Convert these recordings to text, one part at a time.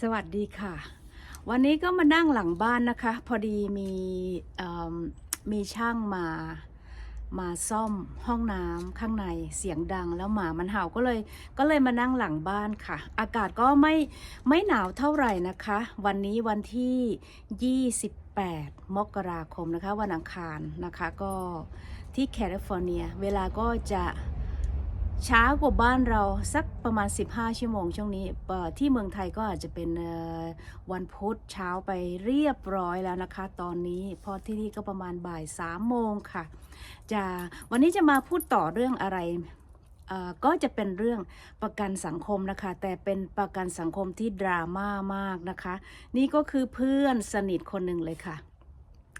สวัสดีค่ะ วันนี้ก็มานั่งหลังบ้านนะคะ พอดีมีมมีช่างมามาซ่อมห้องน้ำข้างในเสียงดังแล้วหมามันเห่าก็เลย ก็เลยมานั่งหลังบ้านค่ะ อากาศก็ไม่ไม่หนาวเท่าไหร่นะคะ วันนี้วันที่ 28 มกราคมนะคะ วันอังคารนะคะก็ที่แคลิฟอร์เนีย เวลาก็จะ ช้ากว่าบ้านเราสักประมาณ 15 ชั่วโมงช่วงนี้ที่เมืองไทยก็อาจจะเป็นวันพุธเช้าไปเรียบร้อยแล้วนะคะ ตอนนี้พอที่นี่ก็ประมาณบ่าย3โมงค่ะจะวันนี้จะมาพูดต่อเรื่องอะไรก็จะเป็นเรื่องประกันสังคมนะคะ แต่เป็นประกันสังคมที่ดราม่ามากนะคะ นี่ก็คือเพื่อนสนิทคนหนึ่งเลยค่ะ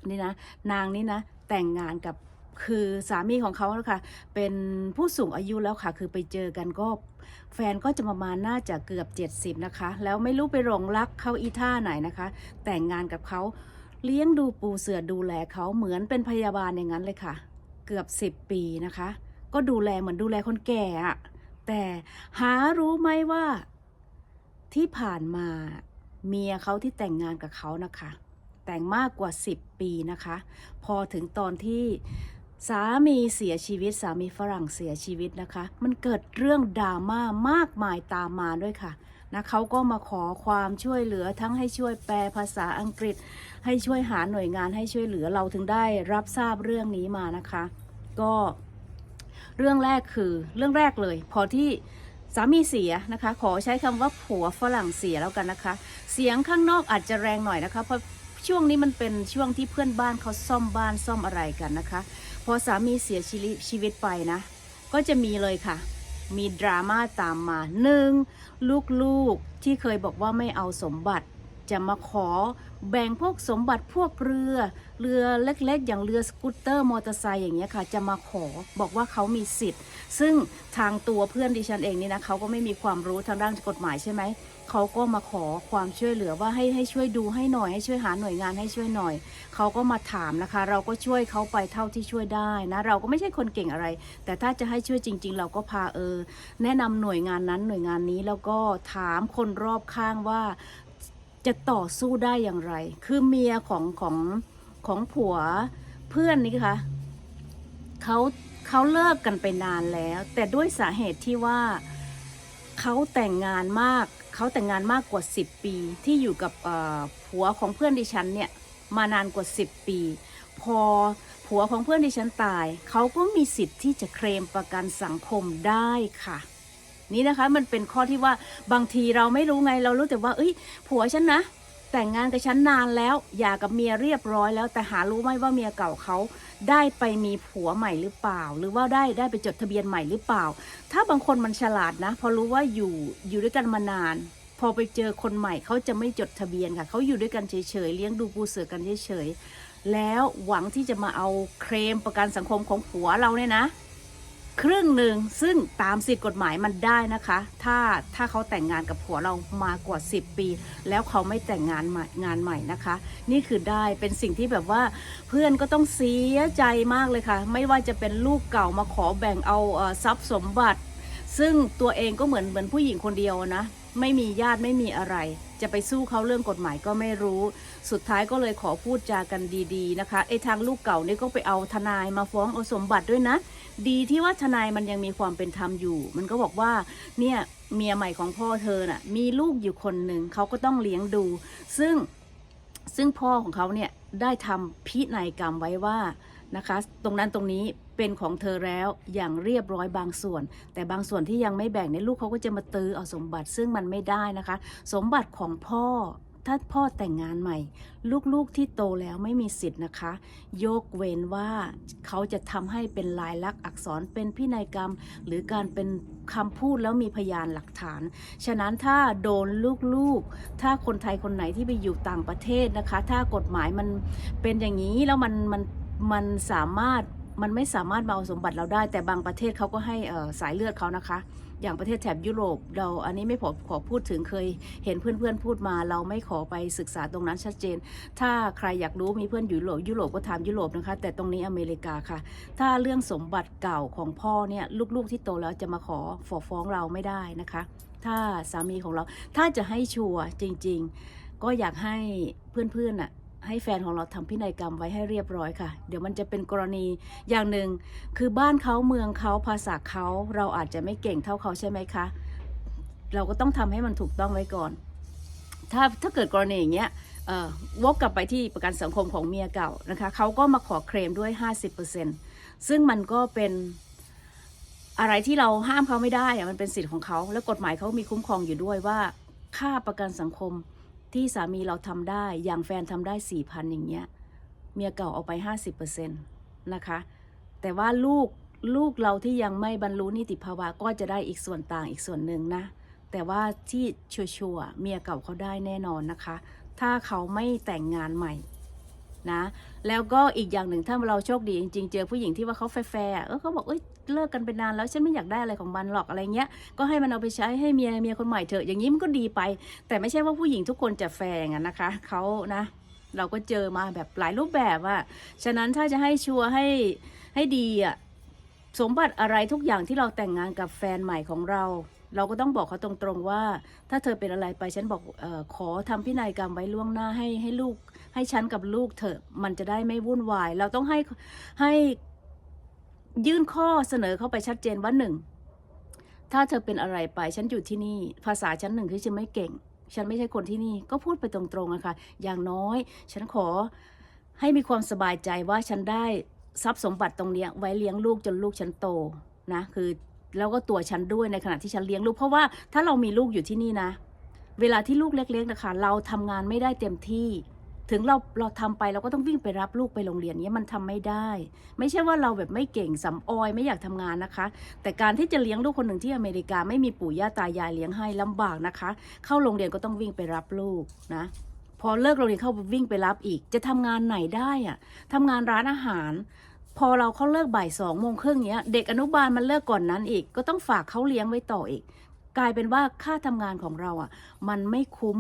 นี่นะ นางนี่นะแต่งงานกับ คือสามีของเขาแล้วค่ะเป็นผู้สูงอายุแล้วค่ะ คือไปเจอกันก็แฟนก็จะประมาณน่าจะเกือบ 70 นะคะ แล้วไม่รู้ไปหลงรักเขาอีท่าไหนนะคะ แต่งงานกับเขาเลี้ยงดูปูเสือดูแลเขาเหมือนเป็นพยาบาลอย่างนั้นเลยค่ะ เกือบ 10 ปีนะคะ ก็ดูแลเหมือนดูแลคนแก่อะแต่หารู้ไหมว่าที่ผ่านมาเมียเขาที่แต่งงานกับเขานะคะ แต่งมากกว่า 10 ปีนะคะ พอถึงตอนที่ สามีเสียชีวิต สามีฝรั่งเสียชีวิตนะคะ มันเกิดเรื่องดราม่ามากมายตามมาด้วยค่ะนะเขาก็มาขอความช่วยเหลือทั้งให้ช่วยแปลภาษาอังกฤษ ให้ช่วยหาหน่วยงานให้ช่วยเหลือเราถึงได้รับทราบเรื่องนี้มานะคะ ก็เรื่องแรกคือเรื่องแรกเลย พอที่สามีเสียนะคะ ขอใช้คำว่าผัวฝรั่งเสียแล้วกันนะคะ เสียงข้างนอกอาจจะแรงหน่อยนะคะเพราะ ช่วงนี้มันเป็นช่วงที่เพื่อนบ้านเขาซ่อมบ้านซ่อมอะไรกันนะคะ พอสามีเสียชีวิตชีวิตไปนะ ก็จะมีเลยค่ะ มีดราม่าตามมาหนึ่งลูกๆที่เคยบอกว่าไม่เอาสมบัติ จะมาขอแบ่งพวกสมบัติพวกเรือ เรือเล็กๆ อย่างเรือสกูตเตอร์มอเตอร์ไซค์อย่างเงี้ยค่ะ จะมาขอบอกว่าเขามีสิทธิ์ ซึ่งทางตัวเพื่อนดิฉันเองนี่นะเขาก็ไม่มีความรู้ทางด้านกฎหมายใช่ไหม เขาก็มาขอความช่วยเหลือว่าให้ให้ช่วยดูให้หน่อยให้ช่วยหาหน่วยงานให้ช่วยหน่อย เขาก็มาถามนะคะ เราก็ช่วยเขาไปเท่าที่ช่วยได้นะ เราก็ไม่ใช่คนเก่งอะไร แต่ถ้าจะให้ช่วยจริง ๆ เราก็พาเออ แนะนำหน่วยงานนั้นหน่วยงานนี้แล้วก็ถามคนรอบข้างว่าจะต่อสู้ได้อย่างไร คือเมียของของของผัวเพื่อนนี่คะเขาเขาเลิกกันไปนานแล้ว แต่ด้วยสาเหตุที่ว่าเขาแต่งงานมาก เขาแต่งงานมากกว่า 10 ปีที่อยู่กับผัวของเพื่อนดิฉันเนี่ยมานานกว่า 10 ปี พอผัวของเพื่อนดิฉันตาย เขาก็มีสิทธิ์ที่จะเคลมประกันสังคมได้ค่ะ นี่นะคะมันเป็นข้อที่ว่าบางทีเราไม่รู้ไงเรารู้แต่ว่า เอ้ยผัวฉันนะ แต่งงานกับฉันนานแล้วหย่ากับเมียเรียบร้อยแล้วแต่หารู้ไหมว่าเมียเก่าเขาได้ไปมีผัวใหม่หรือเปล่า หรือว่าได้ได้ไปจดทะเบียนใหม่หรือเปล่า ถ้าบางคนมันฉลาดนะ พอรู้ว่าอยู่อยู่ด้วยกันมานาน พอไปเจอคนใหม่เขาจะไม่จดทะเบียนค่ะเขาอยู่ด้วยกันเฉยๆเลี้ยงดูปูเสือกันเฉยๆแล้วหวังที่จะมาเอาเคลมประกันสังคมของผัวเราเนี่ยนะ ครึ่งหนึ่งซึ่งตามสิทธิกฎหมายมันได้นะคะ ถ้าถ้าเขาแต่งงานกับผัวเรามากว่า 10 ปี แล้วเขาไม่แต่งงานใหม่งานใหม่นะคะ นี่คือได้เป็นสิ่งที่แบบว่าเพื่อนก็ต้องเสียใจมากเลยค่ะ ไม่ว่าจะเป็นลูกเก่ามาขอแบ่งเอาทรัพย์สมบัติ ซึ่งตัวเองก็เหมือนเหมือนผู้หญิงคนเดียวนะ ไม่มีญาติไม่มีอะไร จะไปสู้เขาเรื่องกฎหมายก็ไม่รู้ สุดท้ายก็เลยขอพูดจากันดีๆนะคะไอ้ทางลูกเก่านี่ก็ไปเอาทนายมาฟ้องเอาสมบัติด้วยนะ ดีที่ว่าทนายมันยังมีความเป็นธรรมอยู่ มันก็บอกว่าเนี่ยเมียใหม่ของพ่อเธอน่ะมีลูกอยู่คนหนึ่งเขาก็ต้องเลี้ยงดู ซึ่งซึ่งพ่อของเขาเนี่ยได้ทำพินัยกรรมไว้ว่า นะคะ ตรงนั้นตรงนี้เป็นของเธอแล้วอย่างเรียบร้อยบางส่วน แต่บางส่วนที่ยังไม่แบ่งเนี่ยลูกเขาก็จะมาตื้อเอาสมบัติซึ่งมันไม่ได้นะคะ สมบัติของพ่อถ้าพ่อแต่งงานใหม่ ลูกๆที่โตแล้วไม่มีสิทธิ์นะคะ ยกเว้นว่าเขาจะทำให้เป็นลายลักษณ์อักษรเป็นพินัยกรรม หรือการเป็นคำพูดแล้วมีพยานหลักฐาน ฉะนั้นถ้าโดนลูกๆ ถ้าคนไทยคนไหนที่ไปอยู่ต่างประเทศนะคะ ถ้ากฎหมายมันเป็นอย่างนี้แล้วมันมัน มันสามารถมันไม่สามารถมาเอาสมบัติเราได้ แต่บางประเทศเขาก็ให้สายเลือดเขานะคะ อย่างประเทศแถบยุโรปเราอันนี้ไม่ขอขอพูดถึงเคยเห็นเพื่อนๆพูดมา เราไม่ขอไปศึกษาตรงนั้นชัดเจน ถ้าใครอยากรู้มีเพื่อนอยู่ยุโรปยุโรปก็ถามยุโรปนะคะ แต่ตรงนี้อเมริกาค่ะ ถ้าเรื่องสมบัติเก่าของพ่อเนี่ยลูกๆที่โตแล้วจะมาขอฟ้อฟ้องเราไม่ได้นะคะ ถ้าสามีของเราถ้าจะให้ชัวร์จริง ๆ ก็อยากให้เพื่อนๆน่ะ ให้แฟนของเราทำพินัยกรรมไว้ให้เรียบร้อยค่ะ เดี๋ยวมันจะเป็นกรณีอย่างหนึ่ง คือบ้านเขาเมืองเขาภาษาเขาเราอาจจะไม่เก่งเท่าเขาใช่ไหมคะ เราก็ต้องทำให้มันถูกต้องไว้ก่อน ถ้าถ้าเกิดกรณีอย่างเงี้ยวกกลับไปที่ประกันสังคมของเมียเก่านะคะเขาก็มาขอเคลมด้วย 50%ซึ่งมันก็เป็นอะไรที่เราห้ามเขาไม่ได้อะมันเป็นสิทธิ์ของเขา แล้วกฎหมายเขามีคุ้มครองอยู่ด้วยว่าค่าประกันสังคม ที่สามีเราทำได้อย่างแฟนทำได้สี่พันอย่างเงี้ยเมียเก่าเอาไปห้าสิบเปอร์เซ็นะคะ แต่ว่าลูกลูกเราที่ยังไม่บรรลุนิติภาวะก็จะได้อีกส่วนต่างอีกส่วนหนึ่งนะ แต่ว่าที่ชัวร์ๆเมียเก่าเขาได้แน่นอนนะคะ ถ้าเขาไม่แต่งงานใหม่ นะแล้วก็อีกอย่างหนึ่งถ้าเราโชคดีจริงๆเจอผู้หญิงที่ว่าเขาแฟร์ๆเออเขาบอกเอ้ยเลิกกันไปนานแล้วฉันไม่อยากได้อะไรของมันหรอกอะไรเงี้ยก็ให้มันเอาไปใช้ให้เมียเมียคนใหม่เถอะอย่างนี้มันก็ดีไป แต่ไม่ใช่ว่าผู้หญิงทุกคนจะแฟร์อย่างนั้นนะคะเขานะ เราก็เจอมาแบบหลายรูปแบบอะฉะนั้นถ้าจะให้ชัวร์ให้ให้ดีอะสมบัติอะไรทุกอย่างที่เราแต่งงานกับแฟนใหม่ของเรา เราก็ต้องบอกเขาตรงๆว่า ถ้าเธอเป็นอะไรไปฉันบอกออขอทำพินัยกรรมไว้ล่วงหน้าให้ให้ลูก ให้ฉันกับลูกเถอมันจะได้ไม่วุ่นวาย เราต้องให้ให้ยื่นข้อเสนอเข้าไปชัดเจนว่าหนึ่งถ้าเธอเป็นอะไรไปฉันอยู่ที่นี่ ภาษาฉันหนึ่งที่ฉันไม่เก่ง ฉันไม่ใช่คนที่นี่ก็พูดไปตรงๆนะคะอย่างน้อย ฉันขอให้มีความสบายใจว่าฉันได้ทรัพย์สมบัติตรงเนี้ยไว้เลี้ยงลูกจนลูกฉันโตนะคือ แล้วก็ตัวฉันด้วยในขณะที่ฉันเลี้ยงลูก เพราะว่าถ้าเรามีลูกอยู่ที่นี่นะ เวลาที่ลูกเล็กๆนะคะ เราทำงานไม่ได้เต็มที่ ถึงเราเราทำไปเราก็ต้องวิ่งไปรับลูกไปโรงเรียนเนี้ยมันทำไม่ได้ ไม่ใช่ว่าเราแบบไม่เก่งสำออยไม่อยากทำงานนะคะ แต่การที่จะเลี้ยงลูกคนหนึ่งที่อเมริกาไม่มีปู่ย่าตายายเลี้ยงให้ลำบากนะคะ เข้าโรงเรียนก็ต้องวิ่งไปรับลูกนะพอเลิกโรงเรียนเข้าวิ่งไปรับอีก จะทำงานไหนได้อะทำงานร้านอาหาร พอเราเขาเลิกบ่ายสองโมงครึ่งเนี้ย เด็กอนุบาลมันเลิกก่อนนั้นอีก ก็ต้องฝากเขาเลี้ยงไว้ต่ออีก กลายเป็นว่าค่าทำงานของเราอะ มันไม่คุ้ม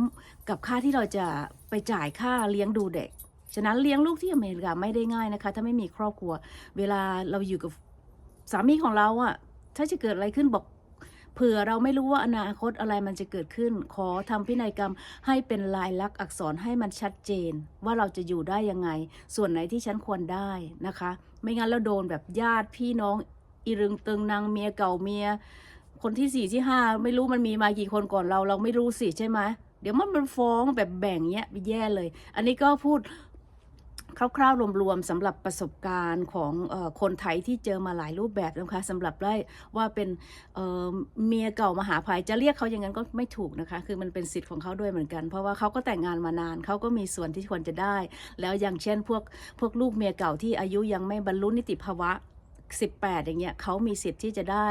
กับค่าที่เราจะไปจ่ายค่าเลี้ยงดูเด็ก ฉะนั้นเลี้ยงลูกที่อเมริกาไม่ได้ง่ายนะคะ ถ้าไม่มีครอบครัว เวลาเราอยู่กับสามีของเราอะ ถ้าจะเกิดอะไรขึ้นบอกเผื่อเราไม่รู้ว่าอนาคตอะไรมันจะเกิดขึ้น ขอทำพินัยกรรมให้เป็นลายลักษณ์อักษรให้มันชัดเจน ว่าเราจะอยู่ได้ยังไง ส่วนไหนที่ฉันควรได้นะคะ ไม่งั้นเราโดนแบบญาติพี่น้องอีรึงตึงนางเมียเก่าเมีย คนที่สี่ที่ห้าไม่รู้มันมีมากี่คนก่อนเรา เราไม่รู้สิใช่ไหมเดี๋ยวมันมันฟ้องแบบแบ่งเนี้ยแย่เลย อันนี้ก็พูด คร่าวๆ รวมๆสำหรับประสบการณ์ของคนไทยที่เจอมาหลายรูปแบบนะคะสำหรับได้ว่าเป็นเมียเก่ามหาภัยจะเรียกเขาอย่างนั้นก็ไม่ถูกนะคะ คือมันเป็นสิทธิ์ของเขาด้วยเหมือนกัน เพราะว่าเขาก็แต่งงานมานานเขาก็มีส่วนที่ควรจะได้ แล้วอย่างเช่นพวกพวกลูกเมียเก่าที่อายุยังไม่บรรลุนิติภาวะ 18 อย่างเงี้ยเขามีสิทธิ์ที่จะได้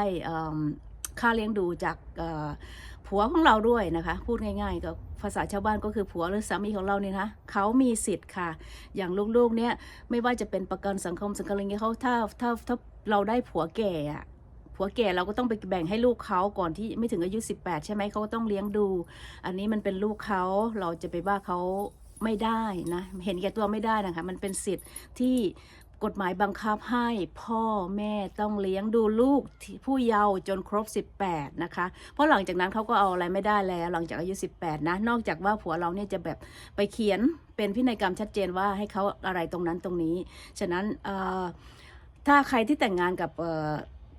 ค่าเลี้ยงดูจาก ผัวของเราด้วยนะคะ พูดง่ายๆก็ภาษาชาวบ้านก็คือผัวหรือสามีของเราเนี่ยนะเขามีสิทธิ์ค่ะ อย่างลูกๆเนี่ยไม่ว่าจะเป็นประกันสังคมสังคมอะไรเงี้ยเขาถ้าถ้าถ้าเราได้ผัวแก่อะผัวแก่เราก็ต้องไปแบ่งให้ลูกเขาก่อนที่ไม่ถึงอายุ 18 ใช่ไหมเขาก็ต้องเลี้ยงดู อันนี้มันเป็นลูกเขาเราจะไปว่าเขาไม่ได้นะ เห็นแก่ตัวไม่ได้นะคะ มันเป็นสิทธิ์ที่ กฎหมายบังคับให้พ่อแม่ต้องเลี้ยงดูลูกผู้เยาว์จนครบ 18 นะคะ เพราะหลังจากนั้นเขาก็เอาอะไรไม่ได้แล้วหลังจากอายุ 18 นะ นอกจากว่าผัวเราเนี่ยจะแบบไปเขียนเป็นพินัยกรรมชัดเจนว่าให้เขาอะไรตรงนั้นตรงนี้ ฉะนั้นถ้าใครที่แต่งงานกับ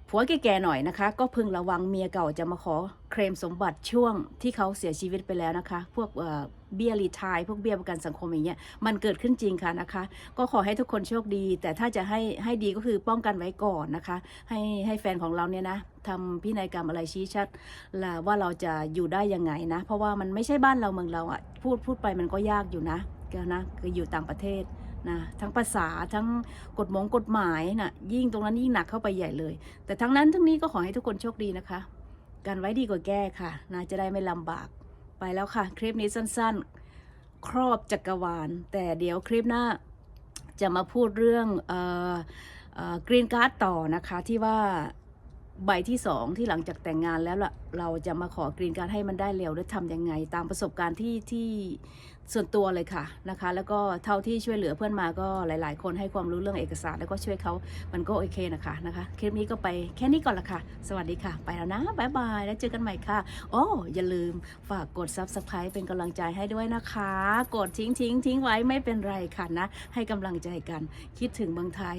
ผัวแก่ๆหน่อยนะคะ ก็พึงระวังเมียเก่าจะมาขอเคลมสมบัติช่วงที่เขาเสียชีวิตไปแล้วนะคะ พวกเบี้ยรีทายพวกเบี้ยประกันสังคมอย่างเงี้ยมันเกิดขึ้นจริงค่ะนะคะ ก็ขอให้ทุกคนโชคดี แต่ถ้าจะให้ให้ดีก็คือป้องกันไว้ก่อนนะคะ ให้ให้แฟนของเราเนี่ยนะทำพินัยกรรมอะไรชี้ชัดละว่าเราจะอยู่ได้ยังไงนะ เพราะว่ามันไม่ใช่บ้านเราเมืองเราอะพูดพูดไปมันก็ยากอยู่นะก็นะคืออยู่ต่างประเทศ นะทั้งภาษาทั้งกฎหมงกฎหมายนะยิ่งตรงนั้นยิ่งหนักเข้าไปใหญ่เลย แต่ทั้งนั้นทั้งนี้ก็ขอให้ทุกคนโชคดีนะคะ การไว้ดีกว่าแก้ค่ะนะจะได้ไม่ลำบาก ไปแล้วค่ะ คลิปนี้สั้นๆ ครอบจักรวาล แต่เดี๋ยวคลิปหน้าจะมาพูดเรื่องกรีนการ์ดต่อนะคะที่ว่า ใบที่สองที่หลังจากแต่งงานแล้วล่ะเราจะมาขอกรีนการให้มันได้เร็วและทำยังไง ตามประสบการณ์ที่ที่ส่วนตัวเลยค่ะนะคะ แล้วก็เท่าที่ช่วยเหลือเพื่อนมาก็หลาย ๆ คนให้ความรู้เรื่องเอกสาร แล้วก็ช่วยเขามันก็โอเคนะคะนะคะคลิปนี้ก็ไปแค่นี้ก่อนละค่ะ สวัสดีค่ะ ไปแล้วนะบ๊ายบายแล้วเจอกันใหม่ค่ะโอ้อย่าลืมฝากกด subscribe เป็นกำลังใจให้ด้วยนะคะ กดทิ้งทิ้งทิ้งไว้ไม่เป็นไรค่ะนะ ให้กำลังใจกัน คิดถึงเมืองไทย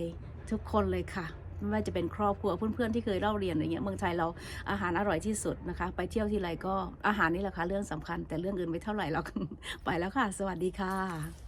ทุกคนเลยค่ะ ไม่ว่าจะเป็นครอบครัวเพื่อนๆที่เคยเล่าเรียนอะไรเงี้ยเมืองไทยเราอาหารอร่อยที่สุดนะคะ ไปเที่ยวที่ไรก็อาหารนี่แหละค่ะเรื่องสำคัญ แต่เรื่องอื่นไม่เท่าไหร่หรอกไปแล้วค่ะ สวัสดีค่ะ